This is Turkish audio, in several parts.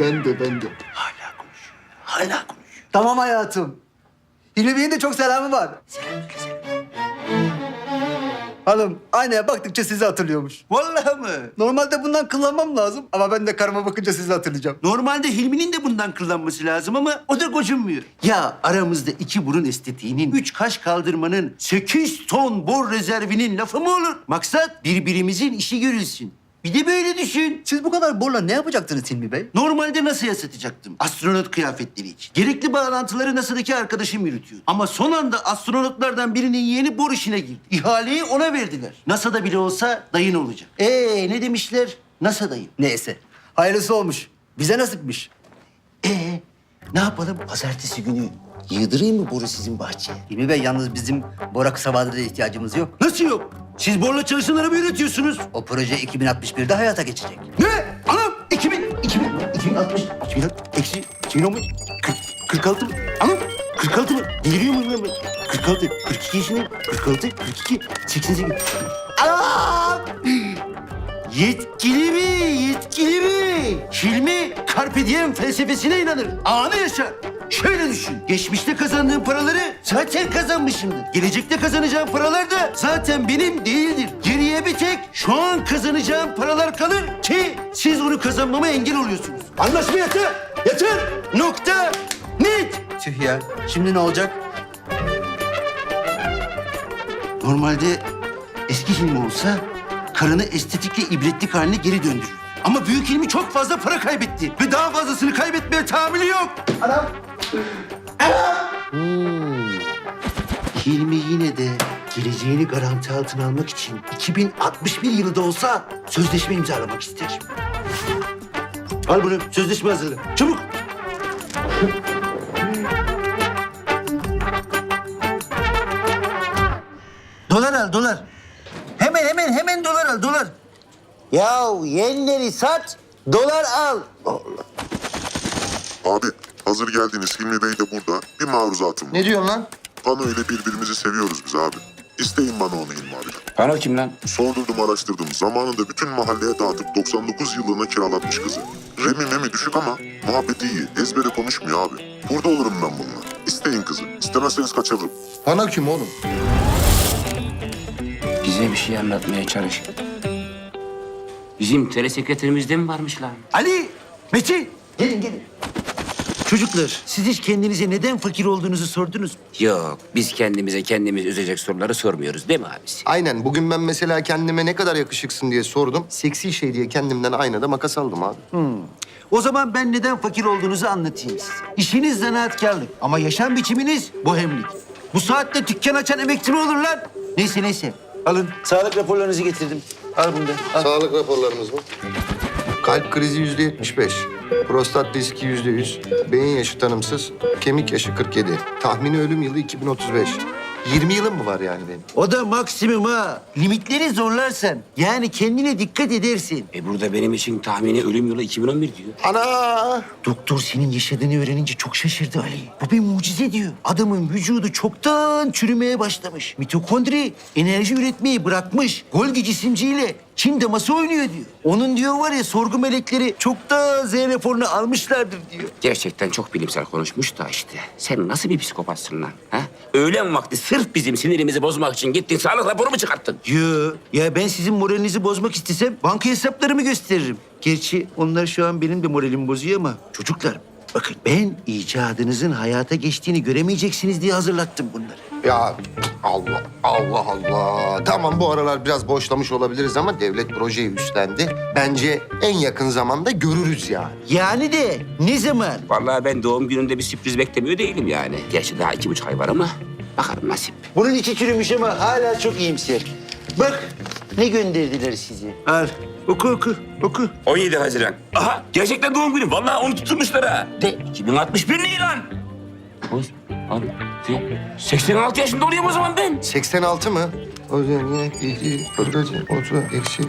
Ben de ben de. Hala konuşuyor. Hala konuşuyor. Tamam hayatım. Hilmi Bey'in de çok selamı var. Hanım aynaya baktıkça sizi hatırlıyormuş. Vallahi mı? Normalde bundan kullanmam lazım ama ben de karıma bakınca sizi hatırlayacağım. Normalde Hilmi'nin de bundan kullanması lazım ama o da gocunmuyor. Ya aramızda iki burun estetiğinin, üç kaş kaldırmanın, sekiz ton bor rezervinin lafı mı olur? Maksat birbirimizin işi görülsün. Bir de böyle düşün. Siz bu kadar borla ne yapacaktınız Hilmi Bey? Normalde NASA'ya satacaktım. Astronot kıyafetleri için. Gerekli bağlantıları NASA'daki arkadaşım yürütüyor. Ama son anda astronotlardan birinin yeğeni bor işine girdi. İhaleyi ona verdiler. NASA'da bile olsa dayın olacak. Ee ne demişler? NASA dayım. Neyse. Hayırlısı olmuş. Bize nasipmiş. Ee ne yapalım? Pazartesi günü yığdırayım mı boru sizin bahçeye? Hilmi Bey yalnız bizim bora kısa vadede ihtiyacımız yok. Nasıl yok? Siz borla çalışanları mı üretiyorsunuz? O proje 2061'de hayata geçecek. Ne? Anam 2000, 2000, 2060, 2000, eksi 2015, 40, 46 mı? Anam 46 mı? Deliriyor muyum ben? 46, 42 yaşındayım. 46, 42, 88. Anam! Yetkili mi? Yetkili mi? Hilmi Carpe Diem felsefesine inanır. Anı yaşar. Şöyle düşün. Geçmişte kazandığım paraları zaten kazanmışımdır. Gelecekte kazanacağım paralar da zaten benim değildir. Geriye bir tek şu an kazanacağım paralar kalır ki siz onu kazanmama engel oluyorsunuz. Anlaşma yeter. Yeter. Nokta. Net. Tüh ya. Şimdi ne olacak? Normalde eski Hilmi olsa karını estetikle ibretlik haline geri döndürür. Ama büyük Hilmi çok fazla para kaybetti ve daha fazlasını kaybetmeye tahammülü yok. Anam. Hmm. Hilmi yine de geleceğini garanti altına almak için 2061 yılında olsa sözleşme imzalamak ister. Al bunu, sözleşme hazırla. Çabuk. Dolar al, dolar. Hemen, hemen, hemen dolar al, dolar. Yahu yenleri sat, dolar al. Abi hazır geldiniz Hilmi Bey de burada. Bir maruzatım var. Ne diyorsun lan? Pano ile birbirimizi seviyoruz biz abi. İsteyin bana onu Hilmi abiden. Pano kim lan? Sordurdum araştırdım. Zamanında bütün mahalleye dağıtıp 99 yıllığına kiralatmış kızı. Remi memi düşük ama muhabbeti iyi. Ezbere konuşmuyor abi. Burada olurum ben bununla. İsteyin kızı. İstemezseniz kaçırırım. Bana kim oğlum? Bize bir şey anlatmaya çalış. Bizim telesekreterimizde mi varmış lan? Ali, Metin, gelin gelin. Çocuklar, siz hiç kendinize neden fakir olduğunuzu sordunuz mu? Yok, biz kendimize kendimiz üzecek soruları sormuyoruz değil mi abisi? Aynen. Bugün ben mesela kendime ne kadar yakışıksın diye sordum. Seksi şey diye kendimden aynada makas aldım abi. O zaman ben neden fakir olduğunuzu anlatayım size. İşiniz zanaatkarlık ama yaşam biçiminiz bohemlik. Bu saatte dükkan açan emekçi mi olur lan? Neyse neyse. Alın, sağlık raporlarınızı getirdim. Al bunu da. al. Sağlık raporlarımız mı? Kalp krizi yüzde yetmiş beş. Prostat riski yüzde yüz. Beyin yaşı tanımsız. Kemik yaşı 47. Tahmini ölüm yılı 2035. 20 yılım mı var yani benim? O da maksimum ha. Limitleri zorlarsan, yani kendine dikkat edersin. E burada benim için tahmini ölüm yılı 2011 diyor. Ana! Doktor senin yaşadığını öğrenince çok şaşırdı Ali. Bu bir mucize diyor. Adamın vücudu çoktan çürümeye başlamış. Mitokondri enerji üretmeyi bırakmış. Golgi cisimciyle Çin daması oynuyor diyor. Onun diyor var ya sorgu melekleri çoktan Z raporunu almışlardır diyor. Gerçekten çok bilimsel konuşmuş da işte. Sen nasıl bir psikopatsın lan? Ha? Öğlen vakti sırf bizim sinirimizi bozmak için gittin sağlık raporu mu çıkarttın? Yo, ya ben sizin moralinizi bozmak istesem banka hesaplarımı gösteririm. Gerçi onlar şu an benim de moralimi bozuyor ama çocuklar bakın ben icadınızın hayata geçtiğini göremeyeceksiniz diye hazırlattım bunları. Ya Allah, Allah Allah. Tamam bu aralar biraz boşlamış olabiliriz ama devlet projeyi üstlendi. Bence en yakın zamanda görürüz yani. Yani de ne zaman? Vallahi ben doğum gününde bir sürpriz beklemiyor değilim yani. Gerçi daha iki buçuk ay var ama bakalım nasip. Bunun içi çürümüş ama hala çok iyimser. Bak ne gönderdiler size. Al oku oku oku. 17 Haziran. Aha gerçekten doğum günü. Vallahi onu tutturmuşlar ha. De. 2061 ne lan? Abi, sen 86 yaşında oluyorum o zaman ben. 86 mı? O zaman ne? 7, 30, 30, eksi.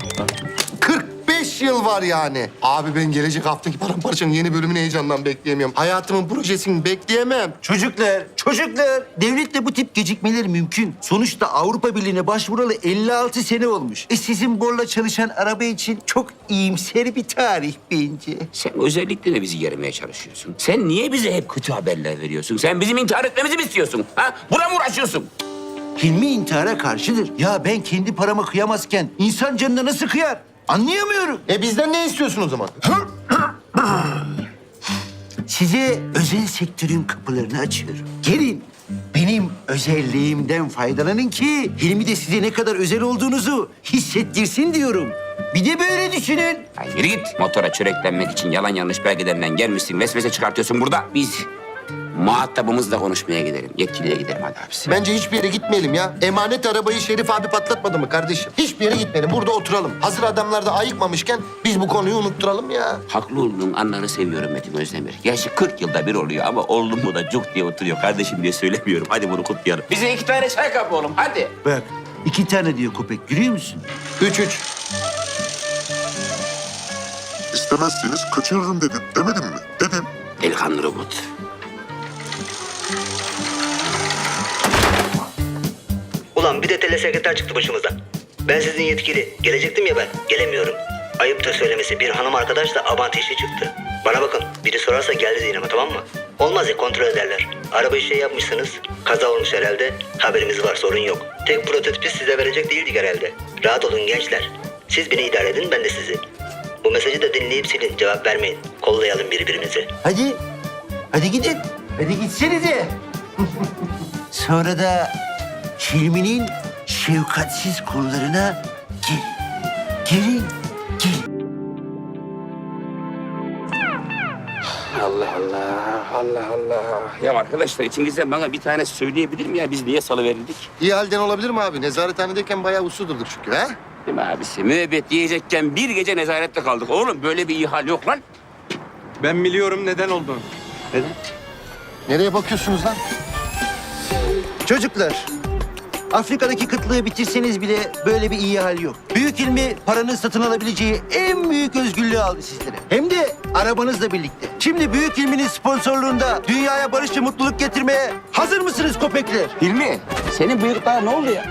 45 Beş yıl var yani. Abi ben gelecek haftaki paramparçanın yeni bölümünü heyecandan bekleyemiyorum. Hayatımın projesini bekleyemem. Çocuklar, çocuklar. Devletle bu tip gecikmeler mümkün. Sonuçta Avrupa Birliği'ne başvuralı 56 sene olmuş. E sizin borla çalışan araba için çok iyimser bir tarih bence. Sen özellikle de bizi yermeye çalışıyorsun. Sen niye bize hep kötü haberler veriyorsun? Sen bizim intihar etmemizi mi istiyorsun? Ha? Buna mı uğraşıyorsun? Hilmi intihara karşıdır. Ya ben kendi parama kıyamazken insan canına nasıl kıyar? Anlayamıyorum. E bizden ne istiyorsun o zaman? Size özel sektörün kapılarını açıyorum. Gelin benim özelliğimden faydalanın ki Hilmi de size ne kadar özel olduğunuzu hissettirsin diyorum. Bir de böyle düşünün. Ya yürü git. Motora çöreklenmek için yalan yanlış belgelerden gelmişsin. Vesvese çıkartıyorsun burada. Biz muhatabımızla konuşmaya gidelim. Yetkiliye gidelim hadi abisi. Bence hiçbir yere gitmeyelim ya. Emanet arabayı Şerif abi patlatmadı mı kardeşim? Hiçbir yere gitmeyelim. Burada oturalım. Hazır adamlar da ayıkmamışken biz bu konuyu unutturalım ya. Haklı olduğun anları seviyorum Metin Özdemir. Gerçi 40 yılda bir oluyor ama oğlum mu da cuk diye oturuyor. Kardeşim diye söylemiyorum. Hadi bunu kutlayalım. Bize iki tane çay kapı oğlum hadi. Bak iki tane diyor köpek görüyor musun? Üç üç. İstemezseniz kaçırırım dedin. Demedim mi? Dedim. Delikanlı robot. Bir de telesekreter çıktı başımıza. Ben sizin yetkili. Gelecektim ya ben. Gelemiyorum. Ayıptır söylemesi bir hanım arkadaş da Abant işi çıktı. Bana bakın biri sorarsa geldi Zeynep'e tamam mı? Olmaz ya kontrol ederler. Arabayı şey yapmışsınız. Kaza olmuş herhalde. Haberimiz var sorun yok. Tek prototipi size verecek değildik herhalde. Rahat olun gençler. Siz beni idare edin ben de sizi. Bu mesajı da dinleyip silin cevap vermeyin. Kollayalım birbirimizi. Hadi. Hadi gidin. Hadi gitsenize. Sonra da Hilmi'nin şefkatsiz kollarına girin. Girin. Girin. Allah Allah, Allah Allah. Ya arkadaşlar içinizden bana bir tane söyleyebilir mi ya? Biz niye salıverildik? İyi halden olabilir mi abi? Nezarethanedeyken bayağı uslu durduk çünkü ha? Değil mi abisi? Müebbet yiyecekken bir gece nezarette kaldık. Oğlum böyle bir ihal yok lan. Ben biliyorum neden olduğunu. Nereye bakıyorsunuz lan? Çocuklar, Afrika'daki kıtlığı bitirseniz bile böyle bir iyi hal yok. Büyük ilmi paranın satın alabileceği en büyük özgürlüğü aldı sizlere. Hem de arabanızla birlikte. Şimdi büyük ilminin sponsorluğunda dünyaya barış ve mutluluk getirmeye hazır mısınız köpekler? Hilmi, senin bıyıklar ne oldu ya?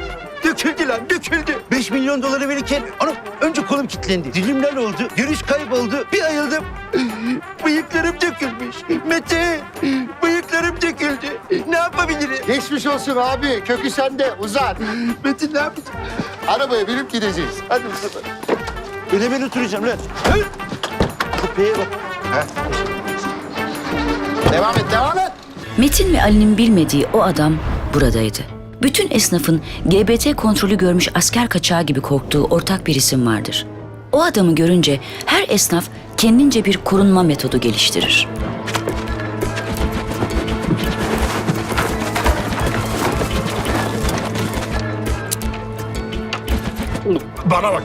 Döküldü lan döküldü. 5 milyon doları verirken anam önce kolum kilitlendi. Dilimler oldu. Görüş kayboldu. Bir ayıldım. Bıyıklarım dökülmüş. Mete bıyıklarım döküldü. Ne yapabilirim? Geçmiş olsun abi. Kökü sende. Uzan. Metin ne yapacağım? Arabaya binip gideceğiz. Hadi bakalım. Öyle ben oturacağım lan. Hı? Köpeğe bak. Devam et, devam et. Metin ve Ali'nin bilmediği o adam buradaydı. Bütün esnafın GBT kontrolü görmüş asker kaçağı gibi korktuğu ortak bir isim vardır. O adamı görünce her esnaf kendince bir korunma metodu geliştirir. Bana bak.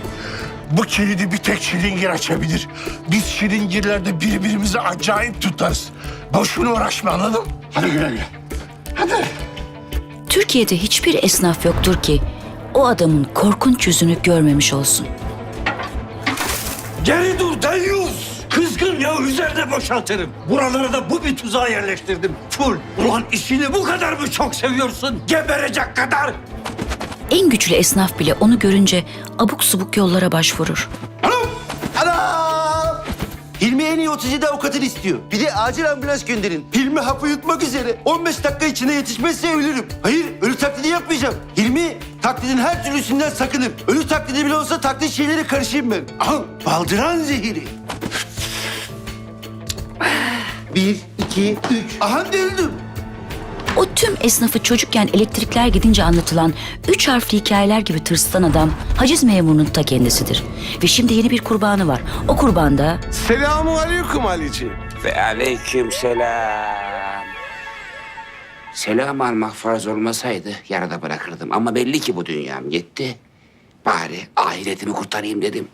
Bu kilidi bir tek şilingir açabilir. Biz şilingirlerde birbirimizi acayip tutarız. Boşuna uğraşma anladın mı? Hadi güle güle. Hadi. Türkiye'de hiçbir esnaf yoktur ki o adamın korkunç yüzünü görmemiş olsun. Geri dur deyyus. Kızgın ya üzerine boşaltırım. Buralara da bu bir tuzağa yerleştirdim. Full. Ulan işini bu kadar mı çok seviyorsun? Geberecek kadar. En güçlü esnaf bile onu görünce abuk subuk yollara başvurur. Anam! Hilmi en iyi 37 avukatını istiyor. Bir de acil ambulans gönderin. Hilmi hapı yutmak üzere. 15 dakika içinde yetişmezse ölürüm. Hayır, ölü taklidi yapmayacağım. Hilmi taklidin her türlüsünden sakınır. Ölü taklidi bile olsa taklit şeylere karışayım ben. Aha, baldıran zehiri. Bir, iki, üç. Aha öldüm. O tüm esnafı çocukken elektrikler gidince anlatılan üç harfli hikayeler gibi tırsıtan adam haciz memurunun ta kendisidir. Ve şimdi yeni bir kurbanı var. O kurban da Selamun aleyküm Alici. Ve aleyküm selam. Selam almak farz olmasaydı yarıda bırakırdım. Ama belli ki bu dünyam yetti. Bari ahiretimi kurtarayım dedim.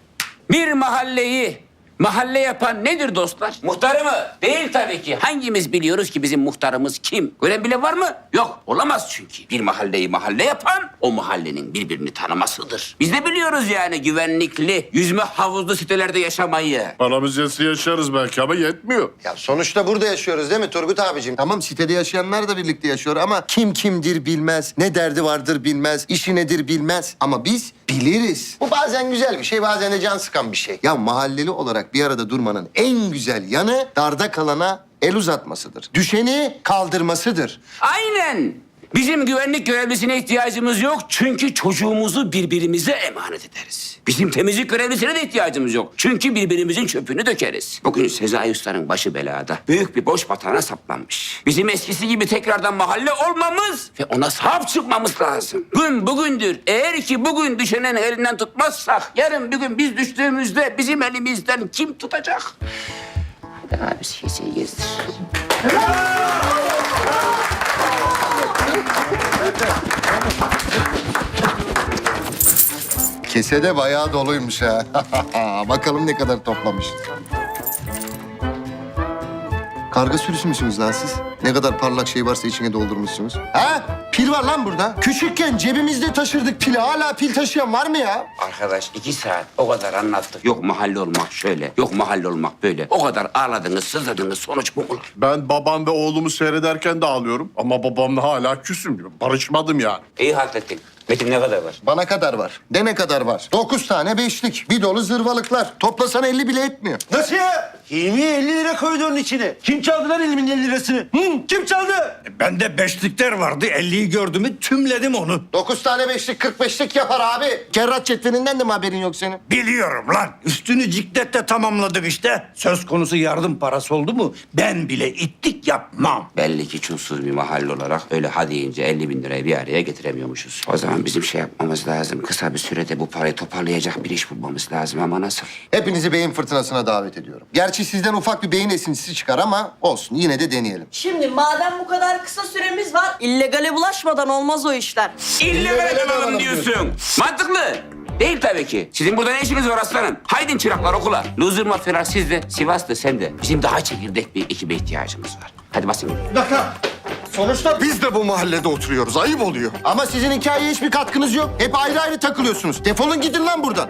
Bir mahalleyi Mahalle yapan nedir dostlar? Muhtarı mı? Değil tabii ki. Hangimiz biliyoruz ki bizim muhtarımız kim? Gören bile var mı? Yok. Olamaz çünkü. Bir mahalleyi mahalle yapan o mahallenin birbirini tanımasıdır. Biz de biliyoruz yani güvenlikli, yüzme havuzlu sitelerde yaşamayı. Paramız yetse yaşarız belki ama yetmiyor. Ya sonuçta burada yaşıyoruz değil mi Turgut abicim? Tamam sitede yaşayanlar da birlikte yaşıyor ama kim kimdir bilmez, ne derdi vardır bilmez, işi nedir bilmez. Ama biz biliriz. Bu bazen güzel bir şey, bazen de can sıkan bir şey. Ya mahalleli olarak bir arada durmanın en güzel yanı darda kalana el uzatmasıdır. Düşeni kaldırmasıdır. Aynen. Bizim güvenlik görevlisine ihtiyacımız yok çünkü çocuğumuzu birbirimize emanet ederiz. Bizim temizlik görevlisine de ihtiyacımız yok çünkü birbirimizin çöpünü dökeriz. Bugün Sezai Usta'nın başı belada. Büyük bir boş batağına saplanmış. Bizim eskisi gibi tekrardan mahalle olmamız ve ona sahip çıkmamız lazım. Gün bugündür. Eğer ki bugün düşenin elinden tutmazsak yarın bir gün biz düştüğümüzde bizim elimizden kim tutacak? Hadi abi siyasiyi gezdir. Kese de bayağı doluymuş ha. Bakalım ne kadar toplamış. Karga sürüsü müsünüz lan siz? Ne kadar parlak şey varsa içine doldurmuşsunuz. Ha? Pil var lan burada. Küçükken cebimizde taşırdık pili. Hala pil taşıyan var mı ya? Arkadaş iki saat o kadar anlattık. Yok mahalle olmak şöyle, yok mahalle olmak böyle. O kadar ağladınız, sızladınız. Sonuç bu olur. Ben babam ve oğlumu seyrederken de ağlıyorum. Ama babamla hala küsüm. Barışmadım yani. İyi halt ettin. Metin ne kadar var? Bana kadar var. De ne kadar var? Dokuz tane beşlik. Bir dolu zırvalıklar. Toplasan elli bile etmiyor. Nasıl ya? Hilmi 50 lira koydu onun içine. Kim çaldı lan Hilmi'nin 50 lirasını? Hı? Kim çaldı? Ben de beşlikler vardı. 50'yi gördüm mü tümledim onu. Dokuz tane beşlik, kırk beşlik yapar abi. Kerrat cetveninden de mi haberin yok senin? Biliyorum lan. Üstünü cikletle tamamladık işte. Söz konusu yardım parası oldu mu ben bile ittik yapmam. Belli ki çulsuz bir mahalle olarak öyle ha deyince 50 bin lirayı bir araya getiremiyormuşuz. O zaman bizim şey yapmamız lazım. Kısa bir sürede bu parayı toparlayacak bir iş bulmamız lazım ama nasıl? Hepinizi beyin fırtınasına davet ediyorum. Gerçi sizden ufak bir beyin esintisi çıkar ama olsun. Yine de deneyelim. Şimdi madem bu kadar kısa süremiz var, illegale bulaşmadan olmaz o işler. İllegal alalım diyorsun. Mantıklı. Değil tabii ki. Sizin burada ne işiniz var aslanım? Haydin çıraklar okula. Loser mafyalar sizde, Sivas'ta sen de. Bizim daha çekirdek bir ekibe ihtiyacımız var. Hadi basın. Sonuçta biz de bu mahallede oturuyoruz. Ayıp oluyor. Ama sizin hikayeye hiçbir katkınız yok. Hep ayrı ayrı takılıyorsunuz. Defolun gidin lan buradan.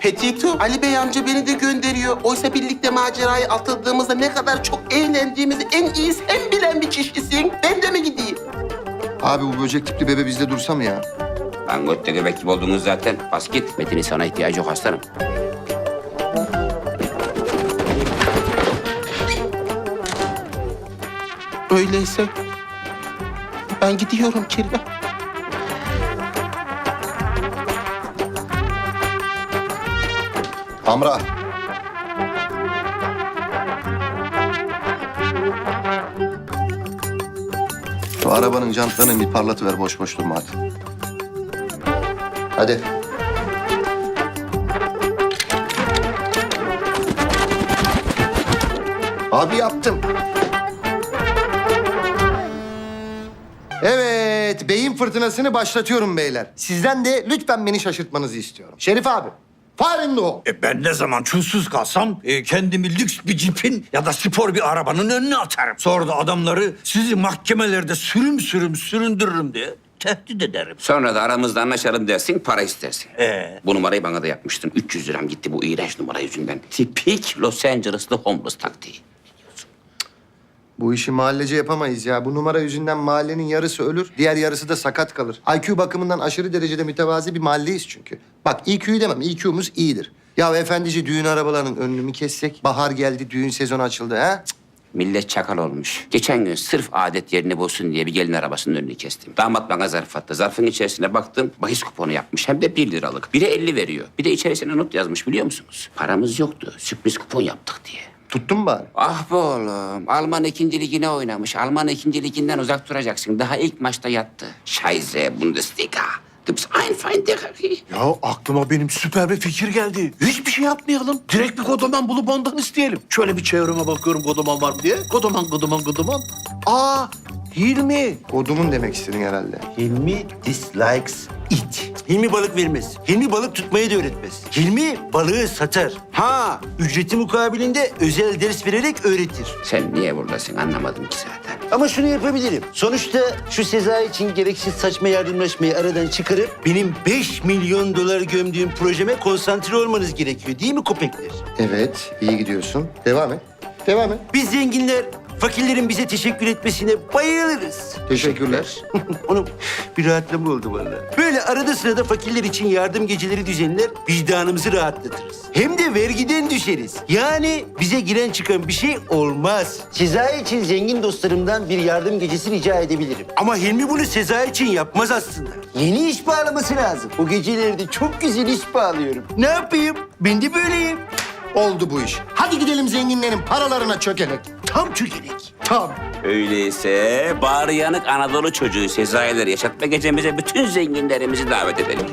Petito, Ali Bey amca beni de gönderiyor. Oysa birlikte maceraya atıldığımızda ne kadar çok eğlendiğimizi en iyi sen bilen bir kişisin. Ben de mi gideyim? Abi bu böcek tipli bebe bizde dursa mı ya? Lan götte göbek gibi oldunuz zaten. Bas git. Metin'in sana ihtiyacı yok aslanım. Öyleyse ben gidiyorum kirve. Hamra. Şu arabanın jantlarını bir parlatıver boş boş durma hadi. Hadi. Abi yaptım. Evet, beyin fırtınasını başlatıyorum beyler. Sizden de lütfen beni şaşırtmanızı istiyorum. Şerif abi, hole. E ben ne zaman çulsuz kalsam e, kendimi lüks bir cipin ya da spor bir arabanın önüne atarım. Sonra da adamları sizi mahkemelerde sürüm sürüm süründürürüm diye tehdit ederim. Sonra da aramızda anlaşalım dersin, para istersin. Ee? Bu numarayı bana da yapmıştın. 300 liram gitti bu iğrenç numara yüzünden. Tipik Los Angeles'lı homeless taktiği. Bu işi mahallece yapamayız ya. Bu numara yüzünden mahallenin yarısı ölür, diğer yarısı da sakat kalır. IQ bakımından aşırı derecede mütevazi bir mahalleyiz çünkü. Bak IQ'yu demem, IQ'muz iyidir. Ya efendici düğün arabalarının önünü mü kessek? Bahar geldi, düğün sezonu açıldı ha? Millet çakal olmuş. Geçen gün sırf adet yerini bozsun diye bir gelin arabasının önünü kestim. Damat bana zarf attı. Zarfın içerisine baktım. Bahis kuponu yapmış. Hem de bir liralık. Biri 50 veriyor. Bir de içerisine not yazmış biliyor musunuz? Paramız yoktu. Sürpriz kupon yaptık diye. Tuttun mu bari? Ah be oğlum. Alman ikinci ligine oynamış. Alman ikinci liginden uzak duracaksın. Daha ilk maçta yattı. Scheiße Bundesliga. Gibt's ein Feind der Ya aklıma benim süper bir fikir geldi. Hiçbir şey yapmayalım. Direkt bir kodaman bulup ondan isteyelim. Şöyle bir çevreme bakıyorum kodaman var mı diye. Kodaman, kodaman, kodaman. Aa, Hilmi. Kodumun demek istedin herhalde. Hilmi dislikes it. Hilmi balık vermez. Hilmi balık tutmayı da öğretmez. Hilmi balığı satar. Ha, ücreti mukabilinde özel ders vererek öğretir. Sen niye buradasın anlamadım ki zaten. Ama şunu yapabilirim. Sonuçta şu Sezai için gereksiz saçma yardımlaşmayı aradan çıkarıp benim 5 milyon dolar gömdüğüm projeme konsantre olmanız gerekiyor değil mi köpekler? Evet, iyi gidiyorsun. Devam et. Devam et. Biz zenginler fakirlerin bize teşekkür etmesine bayılırız. Teşekkürler. Onun bir rahatlama oldu vallahi. Böyle arada sırada fakirler için yardım geceleri düzenler, vicdanımızı rahatlatırız. Hem de vergiden düşeriz. Yani bize giren çıkan bir şey olmaz. Sezai için zengin dostlarımdan bir yardım gecesi rica edebilirim. Ama Hilmi bunu Sezai için yapmaz aslında. Yeni iş bağlaması lazım. O gecelerde çok güzel iş bağlıyorum. Ne yapayım? Ben de böyleyim. Oldu bu iş. Hadi gidelim zenginlerin paralarına çökelek. Tam çökelek. Tam. Öyleyse bağrı yanık Anadolu çocuğu Sezai'leri yaşatma gecemize bütün zenginlerimizi davet edelim.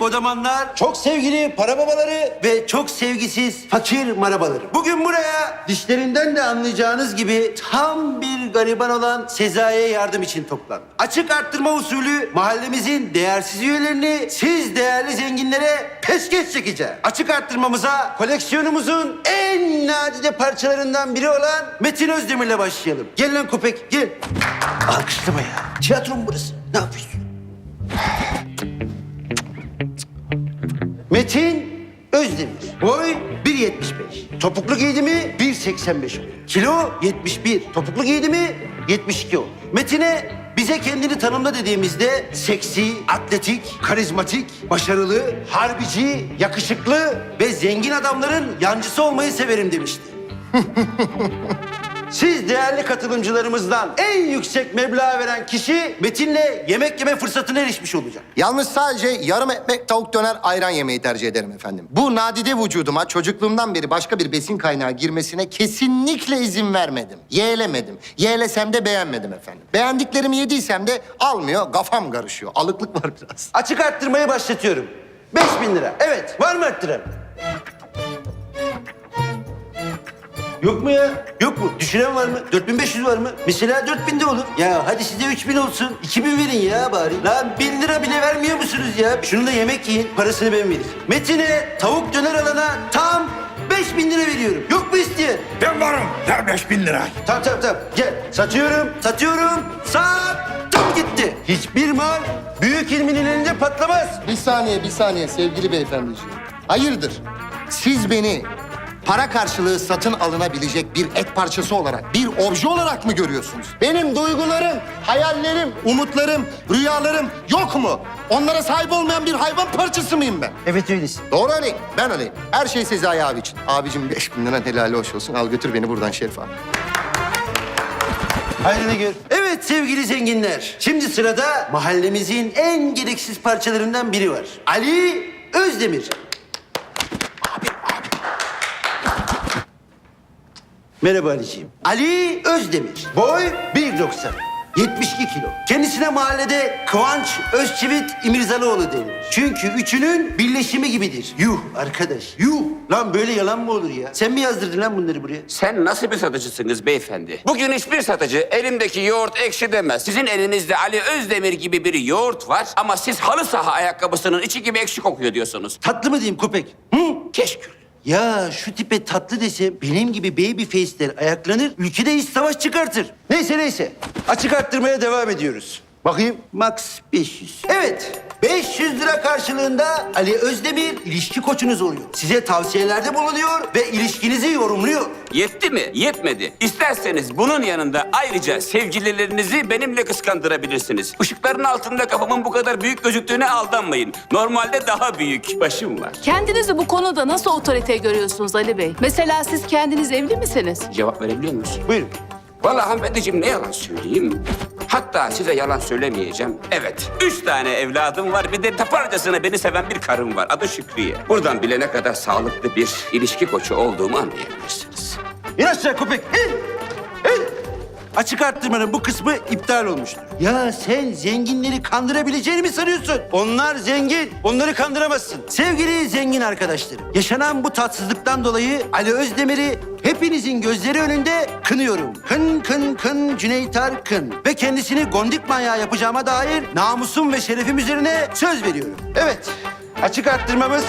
Sevgili kodamanlar, çok sevgili para babaları ve çok sevgisiz fakir marabaları. Bugün buraya dişlerinden de anlayacağınız gibi tam bir gariban olan Sezai'ye yardım için toplandım. Açık arttırma usulü mahallemizin değersiz üyelerini siz değerli zenginlere peşkeş çekeceğim. Açık arttırmamıza koleksiyonumuzun en nadide parçalarından biri olan Metin Özdemir'le başlayalım. Gel lan köpek, gel. Alkışlama ya. Tiyatro mu burası? Ne yapıyorsun? Metin Özdemir. Boy 1.75. Topuklu giydi mi 1.85 oluyor. Kilo 71. Topuklu giydi mi 72 oluyor. Metin'e bize kendini tanımla dediğimizde seksi, atletik, karizmatik, başarılı, harbici, yakışıklı ve zengin adamların yancısı olmayı severim demişti. Siz değerli katılımcılarımızdan en yüksek meblağ veren kişi Metin'le yemek yeme fırsatına erişmiş olacak. Yalnız sadece yarım ekmek tavuk döner ayran yemeyi tercih ederim efendim. Bu nadide vücuduma çocukluğumdan beri başka bir besin kaynağı girmesine kesinlikle izin vermedim. Yeğlemedim. Yeğlesem de beğenmedim efendim. Beğendiklerimi yediysem de almıyor, kafam karışıyor. Alıklık var biraz. Açık arttırmayı başlatıyorum. 5000 lira. Evet, var mı arttıran? Yok mu ya? Yok mu? Düşüren var mı? 4500 var mı? Mesela 4000 de olur. Ya hadi size 3000 olsun. 2000 verin ya bari. Lan 1000 lira bile vermiyor musunuz ya? Şunu da yemek yiyin. Parasını ben vereceğim. Metin'e tavuk döner alana tam 5000 lira veriyorum. Yok mu isteyen? Ben varım. Ver beş bin lira. Tamam tamam tamam. Gel. Satıyorum, satıyorum. Sattım gitti. Hiçbir mal büyük ilminin elinde patlamaz. Bir saniye, bir saniye sevgili beyefendiciğim. Hayırdır? Siz beni para karşılığı satın alınabilecek bir et parçası olarak, bir obje olarak mı görüyorsunuz? Benim duygularım, hayallerim, umutlarım, rüyalarım yok mu? Onlara sahip olmayan bir hayvan parçası mıyım ben? Evet öylesin. Doğru öyleyim, ben öyleyim. Her şey Sezai abi için. Abicim beş bin liran helali hoş olsun. Al götür beni buradan Şerif abi. Hayrını gör. Evet sevgili zenginler. Şimdi sırada mahallemizin en gereksiz parçalarından biri var. Ali Özdemir. Abi, abi. Merhaba Ali'ciğim. Ali Özdemir. Boy 1.90. 72 kilo. Kendisine mahallede Kıvanç Özçivit İmirzalıoğlu denir. Çünkü üçünün birleşimi gibidir. Yuh arkadaş, yuh. Lan böyle yalan mı olur ya? Sen mi yazdırdın lan bunları buraya? Sen nasıl bir satıcısınız beyefendi? Bugün hiçbir satıcı elimdeki yoğurt ekşi demez. Sizin elinizde Ali Özdemir gibi bir yoğurt var ama siz halı saha ayakkabısının içi gibi ekşi kokuyor diyorsunuz. Tatlı mı diyeyim köpek? Hı? Keşkül. Ya şu tipe tatlı desem benim gibi baby face'ler ayaklanır, ülkede iç savaş çıkartır. Neyse neyse. Açık arttırmaya devam ediyoruz. Bakayım. Max 500. Evet. 500 lira karşılığında Ali Özdemir ilişki koçunuz oluyor. Size tavsiyelerde bulunuyor ve ilişkinizi yorumluyor. Yetti mi? Yetmedi. İsterseniz bunun yanında ayrıca sevgililerinizi benimle kıskandırabilirsiniz. Işıkların altında kafamın bu kadar büyük gözüktüğüne aldanmayın. Normalde daha büyük başım var. Kendinizi bu konuda nasıl otorite görüyorsunuz Ali Bey? Mesela siz kendiniz evli misiniz? Cevap verebiliyor musun? Buyurun. Vallahi hanımefendiciğim ne yalan söyleyeyim. Hatta size yalan söylemeyeceğim. Evet, üç tane evladım var. Bir de taparcasına beni seven bir karım var. Adı Şükriye. Buradan bile ne kadar sağlıklı bir ilişki koçu olduğumu anlayabilirsiniz. İn aşağı köpek. İn. İn. Açık arttırmanın bu kısmı iptal olmuştur. Ya sen zenginleri kandırabileceğini mi sanıyorsun? Onlar zengin. Onları kandıramazsın. Sevgili zengin arkadaşlarım. Yaşanan bu tatsızlıktan dolayı Ali Özdemir'i hepinizin gözleri önünde kınıyorum. Kın kın kın Cüneyt Arkın. Ve kendisini gondik manyağı yapacağıma dair namusum ve şerefim üzerine söz veriyorum. Evet, açık arttırmamız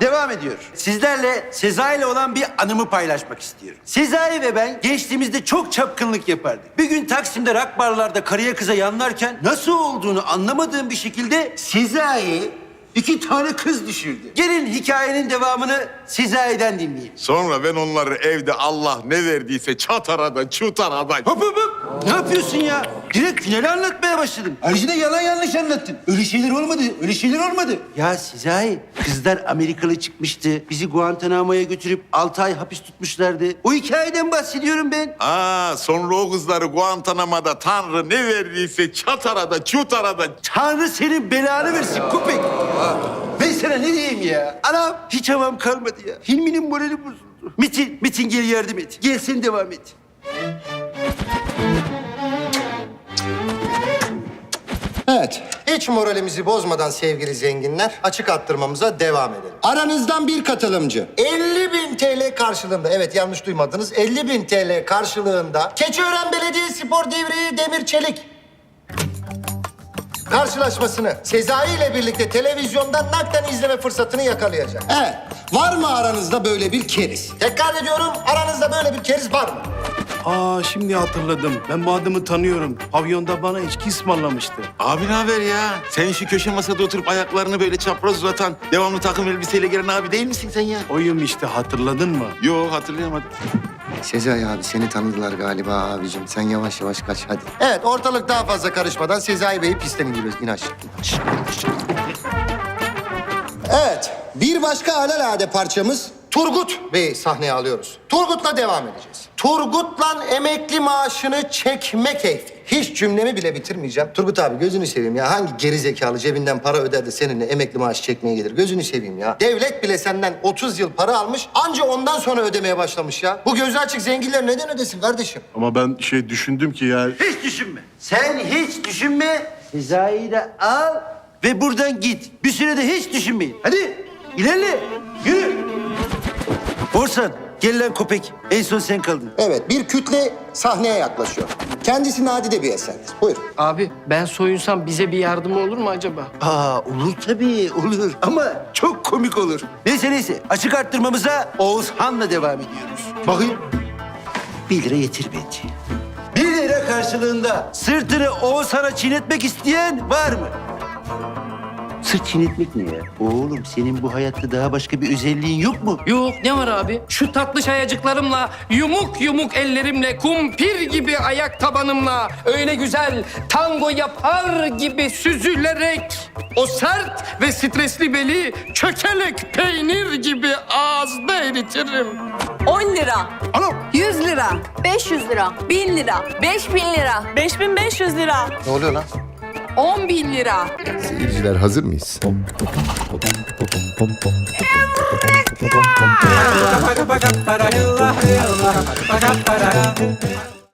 devam ediyor. Sizlerle Sezai ile olan bir anımı paylaşmak istiyorum. Sezai ve ben gençliğimizde çok çapkınlık yapardık. Bir gün Taksim'de rock barlarda karıya kıza yanlarken nasıl olduğunu anlamadığım bir şekilde Sezai iki tane kız düşürdü. Gelin hikayenin devamını Sezai'den dinleyin. Sonra ben onları evde Allah ne verdiyse çataradan çutaradan. Hop hop hop. Ne yapıyorsun ya? Direkt finali anlatmaya başladın. Ayrıca da yalan yanlış anlattın. Öyle şeyler olmadı, öyle şeyler olmadı. Ya Sezai, kızlar Amerikalı çıkmıştı. Bizi Guantanamo'ya götürüp altı ay hapis tutmuşlardı. O hikayeden bahsediyorum ben. Aa, sonra o kızları Guantanamo'da Tanrı ne verdiyse çataradan çutaradan. Tanrı senin belanı versin köpek. Ben sana ne diyeyim ya? Anam hiç havam kalmadı ya. Hilmi'nin morali bozuldu. Metin, Metin gel yardım et. Gel sen devam et. Evet. Hiç moralimizi bozmadan sevgili zenginler açık arttırmamıza devam edelim. Aranızdan bir katılımcı 50 bin TL karşılığında, evet yanlış duymadınız, 50 bin TL karşılığında Keçiören Belediye Spor Divriği Demir Çelik karşılaşmasını Sezai ile birlikte televizyondan nakden izleme fırsatını yakalayacak. Evet. Var mı aranızda böyle bir keriz? Tekrar ediyorum, aranızda böyle bir keriz var mı? Aa şimdi hatırladım. Ben bu adamı tanıyorum. Pavyonda bana içki ısmarlamıştı. Abi ne haber ya? Sen şu köşe masada oturup ayaklarını böyle çapraz uzatan, devamlı takım elbiseyle gelen abi değil misin sen ya? Oyum işte hatırladın mı? Yo hatırlayamadım. Sezai abi seni tanıdılar galiba abicim. Sen yavaş yavaş kaç hadi. Evet ortalık daha fazla karışmadan Sezai Bey'i pistten indiriyoruz. İn aşağı. Evet bir başka alelade parçamız Turgut Bey'i sahneye alıyoruz. Turgut'la devam edeceğiz. Turgut'la emekli maaşını çekme keyfi. Hiç cümlemi bile bitirmeyeceğim. Turgut abi gözünü seveyim ya. Hangi geri zekalı cebinden para öder de seninle emekli maaşı çekmeye gelir? Gözünü seveyim ya. Devlet bile senden 30 yıl para almış. Anca ondan sonra ödemeye başlamış ya. Bu gözü açık zenginler neden ödesin kardeşim? Ama ben şey düşündüm ki ya... Hiç düşünme. Sen hiç düşünme. Sezai'yi de al ve buradan git. Bir sürede hiç düşünmeyin. Hadi ilerle. Yürü. Orsan gel lan köpek. En son sen kaldın. Evet bir kütle sahneye yaklaşıyor. Kendisi nadide bir eserdir. Buyur. Abi ben soyunsam bize bir yardım olur mu acaba? Aa olur tabii olur ama çok komik olur. Neyse neyse açık arttırmamıza Oğuzhan'la devam ediyoruz. Bakayım. Bir lira yeter bence. Bir lira karşılığında sırtını Oğuzhan'a çiğnetmek isteyen var mı? Sırt çiğnetmek ne ya? Oğlum senin bu hayatta daha başka bir özelliğin yok mu? Yok ne var abi? Şu tatlı şayacıklarımla, yumuk yumuk ellerimle, kumpir gibi ayak tabanımla öyle güzel tango yapar gibi süzülerek o sert ve stresli beli çökelek peynir gibi ağızda eritirim. 10 lira. Alo. 100 lira. 500 lira. 1000 lira. 5000 lira. 5500 lira. Ne oluyor lan? 10 bin lira. Seyirciler hazır mıyız?